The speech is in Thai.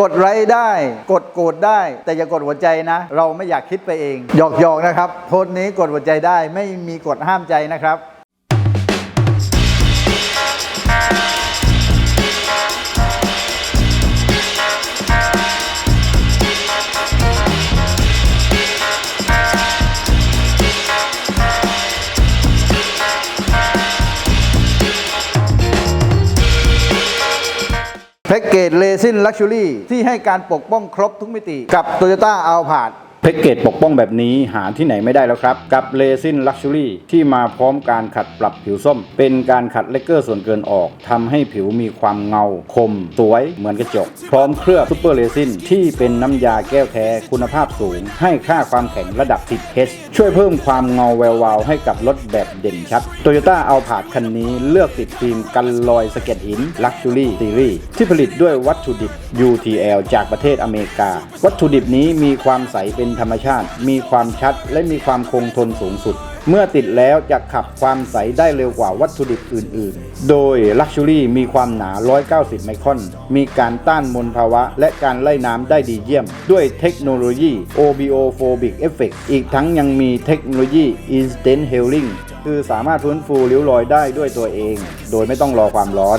กดไลค์ได้ กดโกรธได้ แต่อย่ากดหัวใจนะ เราไม่อยากคิดไปเองหยอกๆนะครับโพสต์นี้กดหัวใจได้ไม่มีกดห้ามใจนะครับ แพ็กเกจเลซินลักชัวรี่ที่ให้การปกป้องครบทุกมิติ กับ Toyota a l p a r d แพ็กเกจปกป้องแบบนี้หาที่ไหนไม่ได้แล้วครับ กับเลซินลักชัวรี่ที่มาพร้อมการขัดปรับผิวส้ม เป็นการขัดเลกเกอร์ส่วนเกินออกทำให้ผิวมีความเงา คม สวยเหมือนกระจก พร้อมเคลือบซูเปอร์เลซินที่เป็นน้ำยาแก้วแท้คุณภาพสูง ให้ค่าความแข็งระดับ 10H ช่วยเพิ่มความเงาแวววาวให้กับรถแบบเด่นชัด Toyota a l p a r d คันนี้เลือกติดฟิล์มกันรอยสะเก็ดหิน Luxury Series ที่ผลิตด้วยวัตถุดิบ UTL จากประเทศอเมริกา วัตถุดิบนี้มีความใสเป็นธรรมชาติ มีความชัดและมีความคงทนสูงสุด เมื่อติดแล้วจะขับความใสได้เร็วกว่าวัตถุดิบอื่น ๆ โดย Luxury มีความหนา 190 ไมครอน มีการต้านมลภาวะ และการไล่น้ำได้ดีเยี่ยม ด้วยเทคโนโลยี OBO Phobic Effect อีกทั้งยังมีเทคโนโลยี Instant Healing คือสามารถฟื้นฟูริ้วรอยได้ด้วยตัวเอง โดยไม่ต้องรอความร้อน